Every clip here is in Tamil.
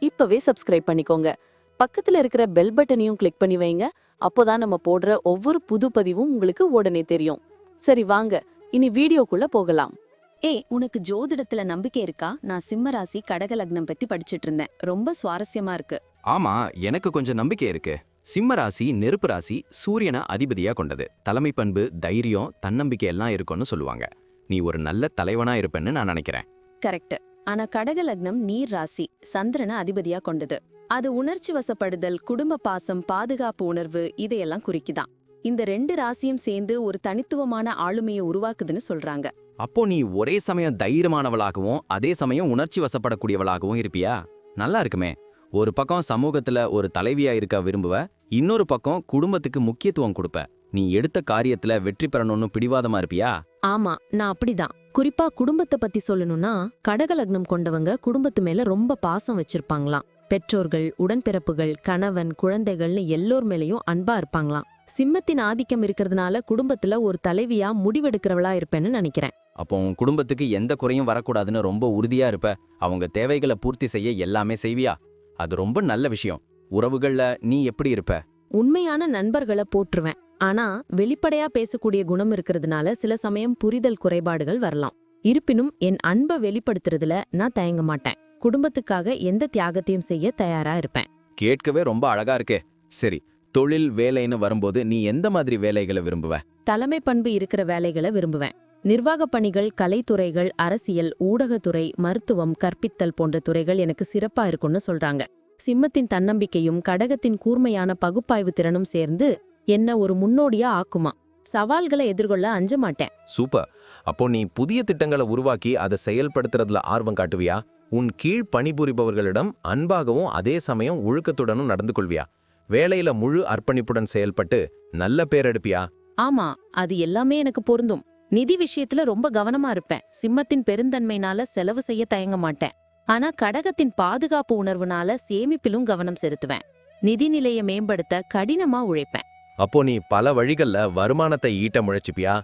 இப்பவே சப்ஸ்கிரைப் பண்ணிக்கோங்க. பக்கத்துல இருக்கிற பெல் பட்டனையும் கிளிக் பண்ணி வைங்க. அப்போதான் நம்ம போடுற ஒவ்வொரு புது பதிவும் உங்களுக்கு உடனே தெரியும். சரி வாங்க. இனி வீடியோக்குள்ள போகலாம். ஏய் உனக்கு ஜோதிடத்துல நம்பிக்கை இருக்கா? நான் சிம்ம ராசி கடக லக்னம் பத்தி படிச்சிட்டு இருந்தேன். ரொம்ப சுவாரஸ்யமா இருக்கு. ஆமா எனக்கு கொஞ்சம் நம்பிக்கை இருக்கு. சிம்ம ராசி நெருப்பு ராசி சூரியனை அதிபதியா கொண்டது. தலைமை பண்பு தைரியம் தன்னம்பிக்கை எல்லாம் இருக்கும்னு சொல்லுவாங்க. நீ ஒரு நல்ல தலைவனா இருப்பேன்னு நான் நினைக்கிறேன். கரெக்ட் ஆனா கடக லக்னம் நீர் ராசி சந்திரனை அதிபதியா கொண்டது. அது உணர்ச்சி வசப்படுதல் குடும்ப பாசம் பாதுகாப்பு உணர்வு இதையெல்லாம் குறிக்குதான். இந்த ரெண்டு ராசியும் சேர்ந்து ஒரு தனித்துவமான ஆளுமையை உருவாக்குதுன்னு சொல்றாங்க. அப்போ நீ ஒரே சமயம் தைரியமானவளாகவும் அதே சமயம் உணர்ச்சி வசப்படக்கூடியவளாகவும் இருப்பியா? நல்லா இருக்குமே. ஒரு பக்கம் சமூகத்துல ஒரு தலைவியா இருக்க விரும்புவ இன்னொரு பக்கம் குடும்பத்துக்கு முக்கியத்துவம் கொடுப்ப. நீ எடுத்த காரியத்துல வெற்றி பெறணும்னு பிடிவாதமா இருப்பியா? ஆமா நான் அப்படிதான். குறிப்பா குடும்பத்தை பத்தி சொல்லணும்னா கடக லக்னம் கொண்டவங்க குடும்பத்து மேல ரொம்ப பாசம் வச்சிருப்பாங்களாம். பெற்றோர்கள் உடன்பிறப்புகள் கணவன் குழந்தைகள்னு எல்லோர் மேலயும் அன்பா இருப்பாங்களாம். சிம்மத்தின் ஆதிக்கம் இருக்கிறதுனால குடும்பத்துல ஒரு தலைவியா முடிவெடுக்கிறவளா இருப்பேன்னு நினைக்கிறேன். அப்போ உன் குடும்பத்துக்கு எந்த குறையும் வரக்கூடாதுன்னு ரொம்ப உறுதியா இருப்ப. அவங்க தேவைகளை பூர்த்தி செய்ய எல்லாமே செய்வியா? அது ரொம்ப நல்ல விஷயம். உறவுகள்ல நீ எப்படி இருப்ப? உண்மையான நண்பர்களை போற்றுவேன். ஆனா வெளிப்படையா பேசக்கூடிய குணம் இருக்கிறதுனால சில சமயம் புரிதல் குறைபாடுகள் வரலாம். இருப்பினும் என் அன்பை வெளிப்படுத்துறதுல நான் தயங்க மாட்டேன். குடும்பத்துக்காக எந்த தியாகத்தையும் செய்ய தயாரா இருப்பேன். கேட்கவே ரொம்ப அழகா இருக்கே. சரி தொழில் வேலைன்னு வரும்போது நீ எந்த மாதிரி வேலைகளை விரும்புவ? தலைமை பண்பு இருக்கிற வேலைகளை விரும்புவேன். நிர்வாகப் பணிகள் கலைத்துறைகள் அரசியல் ஊடகத்துறை மருத்துவம் கற்பித்தல் போன்ற துறைகள் எனக்கு சிறப்பா இருக்கும்னு சொல்றாங்க. சிம்மத்தின் தன்னம்பிக்கையும் கடகத்தின் கூர்மையான பகுப்பாய்வு திறனும் சேர்ந்து என்ன ஒரு முன்னோடியா ஆக்குமா. சவால்களை எதிர்கொள்ள அஞ்ச மாட்டேன் சூப்பர். அப்போ நீ புதிய திட்டங்களை உருவாக்கி அதை செயல்படுத்துறதுல ஆர்வம் காட்டுவியா? உன் கீழ் பணிபுரிபவர்களிடம் அன்பாகவும் அதே சமயம் ஒழுக்கத்துடனும் நடந்து கொள்வியா? வேலையில முழு அர்ப்பணிப்புடன் செயல்பட்டு நல்ல பேர் எடுப்பியா? ஆமா அது எல்லாமே எனக்கு பொருந்தும். நிதி விஷயத்துல ரொம்ப கவனமா இருப்பேன். சிம்மத்தின் பெருந்தன்மைனால செலவு செய்ய தயங்க மாட்டேன். ஆனா கடகத்தின் பாதுகாப்பு உணர்வுனால சேமிப்பிலும் கவனம் செலுத்துவேன். நிதிநிலையை மேம்படுத்த கடினமா உழைப்பேன். அப்போ நீ பல வழிகள்ல வருமானத்தை ஈட்ட முயற்சிப்பியா?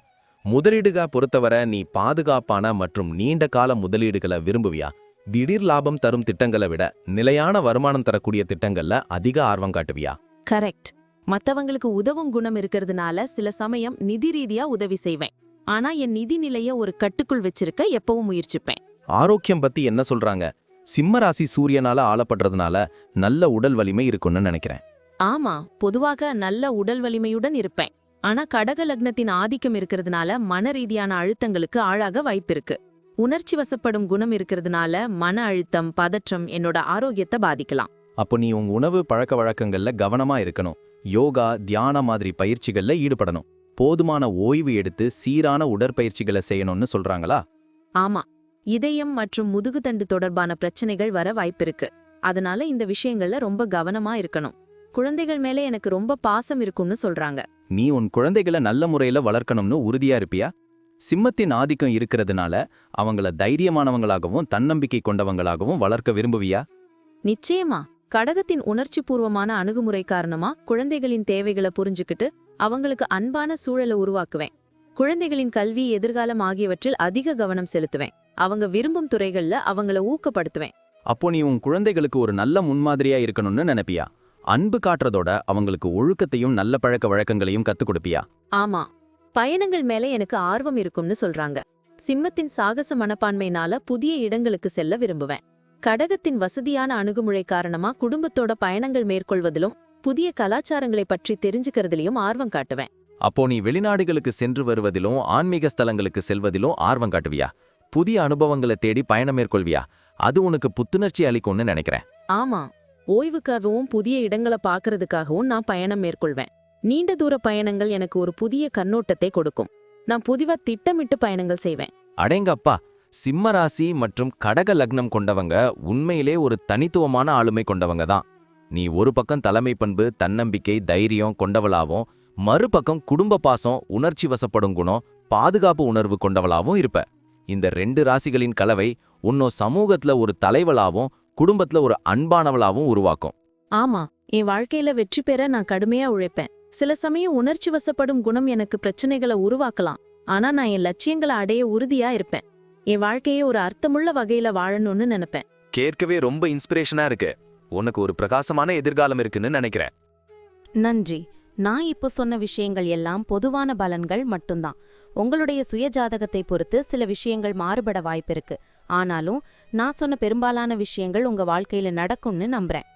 முதலீடுகா பொறுத்தவரை நீ பாதுகாப்பான மற்றும் நீண்ட கால முதலீடுகளை விரும்புவியா? திடீர் லாபம் தரும் திட்டங்களை விட நிலையான வருமானம் தரக்கூடிய திட்டங்கள்ல அதிக ஆர்வம் காட்டுவியா? கரெக்ட். மத்தவங்களுக்கு உதவும் குணம் இருக்கிறதுனால சில சமயம் நிதி ரீதியா உதவி செய்வேன். ஆனா என் நிதி நிலைய ஒரு கட்டுக்குள் வச்சிருக்க எப்பவும் முயற்சிப்பேன். ஆரோக்கியம் பத்தி என்ன சொல்றாங்க? சிம்ம ராசி சூரியனால ஆளப்படுறதுனால நல்ல உடல் வலிமை இருக்கும்னு நினைக்கிறேன். ஆமா பொதுவாக நல்ல உடல் வலிமையுடன் இருப்பேன். ஆனா கடக லக்னத்தின் ஆதிக்கம் இருக்கிறதுனால மன ரீதியான அழுத்தங்களுக்கு ஆளாக வாய்ப்பிருக்கு உணர்ச்சி வசப்படும் குணம் இருக்கிறதுனால மன அழுத்தம் பதற்றம் என்னோட ஆரோக்கியத்தை பாதிக்கலாம். அப்போ நீ உன் உணவு பழக்க வழக்கங்கள்ல கவனமா இருக்கணும். யோகா தியானம் மாதிரி பயிற்சிகள்ல ஈடுபடணும். போதுமான ஓய்வு எடுத்து சீரான உடற்பயிற்சிகளை செய்யணும்னு சொல்றாங்களா? ஆமா இதயம் மற்றும் முதுகுத்தண்டு தொடர்பான பிரச்சனைகள் வர வாய்ப்பிருக்கு அதனால இந்த விஷயங்கள்ல ரொம்ப கவனமா இருக்கணும். குழந்தைகள் மேல எனக்கு ரொம்ப பாசம் இருக்கும்னு சொல்றாங்க. நீ உன் குழந்தைகளை நல்ல முறையில வளர்க்கணும்னு உறுதியா இருப்பியா? சிம்மத்தின் ஆதிக்கம் இருக்கிறதுனால அவங்கள தைரியமானவங்களாகவும் தன்னம்பிக்கை கொண்டவங்களாகவும் வளர்க்க விரும்புவியா? நிச்சயமா. கடகத்தின் உணர்ச்சிபூர்வமான அணுகுமுறை காரணமா குழந்தைகளின் தேவைகளை புரிஞ்சுக்கிட்டு அவங்களுக்கு அன்பான சூழலை உருவாக்குவேன். குழந்தைகளின் கல்வி எதிர்காலம் ஆகியவற்றில் அதிக கவனம் செலுத்துவேன். அவங்க விரும்பும் துறைகள்ல அவங்கள ஊக்கப்படுத்துவேன். அப்போ நீ உன் குழந்தைகளுக்கு ஒரு நல்ல முன்மாதிரியா இருக்கணும்னு நினைப்பியா? அன்பு காட்டுறதோட அவங்களுக்கு ஒழுக்கத்தையும் நல்ல பழக்க வழக்கங்களையும் கத்துக் கொடுப்பியா? ஆமா. பயணங்கள் மேல எனக்கு ஆர்வம் இருக்கும்னு சொல்றாங்க. சிம்மத்தின் சாகச மனப்பான்மைனால புதிய இடங்களுக்கு செல்ல விரும்புவேன். கடகத்தின் வசதியான அணுகுமுறை காரணமா குடும்பத்தோட பயணங்கள் மேற்கொள்வதிலும் புதிய கலாச்சாரங்களை பற்றி தெரிஞ்சுக்கிறதுலயும் ஆர்வம் காட்டுவேன். அப்போ நீ வெளிநாடுகளுக்கு சென்று வருவதிலும் ஆன்மீக ஸ்தலங்களுக்கு செல்வதிலும் ஆர்வம் காட்டுவியா? புதிய அனுபவங்களை தேடி பயணம் மேற்கொள்வியா? அது உனக்கு புத்துணர்ச்சி அளிக்கும்னு நினைக்கிறேன். ஆமா. ஓய்வுக்காகவும் புதிய இடங்களை பார்க்கறதுக்காகவும் நான் பயணம் மேற்கொள்வேன். நீண்ட தூர பயணங்கள் எனக்கு ஒரு புதிய கண்ணோட்டத்தை கொடுக்கும். நான் புதிவா திட்டமிட்டு பயணங்கள் செய்வேன். அடேங்கப்பா! சிம்ம ராசி மற்றும் கடக லக்னம் கொண்டவங்க உண்மையிலே ஒரு தனித்துவமான ஆளுமை கொண்டவங்க தான். நீ ஒரு பக்கம் தலைமை பண்பு தன்னம்பிக்கை தைரியம் கொண்டவளாவும் மறுபக்கம் குடும்ப பாசம் உணர்ச்சி வசப்படும் குணம் பாதுகாப்பு உணர்வு கொண்டவளாவும் இருப்ப. இந்த ரெண்டு ராசிகளின் கலவை உன்னோ சமூகத்துல ஒரு தலைவளாவும் குடும்பத்துல ஒரு அன்பானவளாவும் உருவாக்கும். ஆமா என் வாழ்க்கையில வெற்றி பெற நான் கடுமையா உழைப்பேன். சில சமயம் உணர்ச்சி வசப்படும் குணம் எனக்கு பிரச்சனைகளை உருவாக்கலாம். ஆனா நான் என் லட்சியங்களை அடைய உறுதியா இருப்பேன். என் வாழ்க்கையை ஒரு அர்த்தமுள்ள வகையில வாழணும்னு நினைப்பேன். கேட்கவே ரொம்ப இன்ஸ்பிரேஷனா இருக்கு. உனக்கு ஒரு பிரகாசமான எதிர்காலம் இருக்குன்னு நினைக்கிறேன். நன்றி. நான் இப்போ சொன்ன விஷயங்கள் எல்லாம் பொதுவான பலன்கள் மட்டும்தான். உங்களுடைய சுயஜாதகத்தை பொறுத்து சில விஷயங்கள் மாறுபட வாய்ப்பிருக்கு ஆனாலும் நான் சொன்ன பெரும்பாலான விஷயங்கள் உங்க வாழ்க்கையில நடக்கும்னு நம்புறேன்.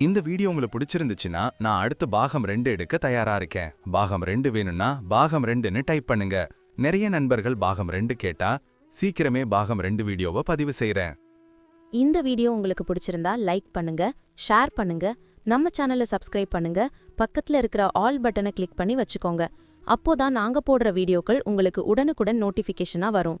இந்த வீடியோ உங்களுக்கு பிடிச்சிருந்துச்சுன்னா நான் அடுத்து பாகம் ரெண்டு எடுக்க தயாரா இருக்கேன். பாகம் ரெண்டு வேணும்னா பாகம் ரெண்டுன்னு டைப் பண்ணுங்க. நிறைய நண்பர்கள் பாகம் ரெண்டு கேட்டா சீக்கிரமே பாகம் ரெண்டு வீடியோவை பதிவு செய்றேன். இந்த வீடியோ உங்களுக்கு பிடிச்சிருந்தா லைக் பண்ணுங்க ஷேர் பண்ணுங்க நம்ம சேனலை சப்ஸ்கிரைப் பண்ணுங்க பக்கத்துல இருக்கிற ஆல் பட்டனை கிளிக் பண்ணி வச்சுக்கோங்க. அப்போதான் நாங்க போடுற வீடியோக்கள் உங்களுக்கு உடனுக்குடன் நோட்டிஃபிகேஷனா வரும்.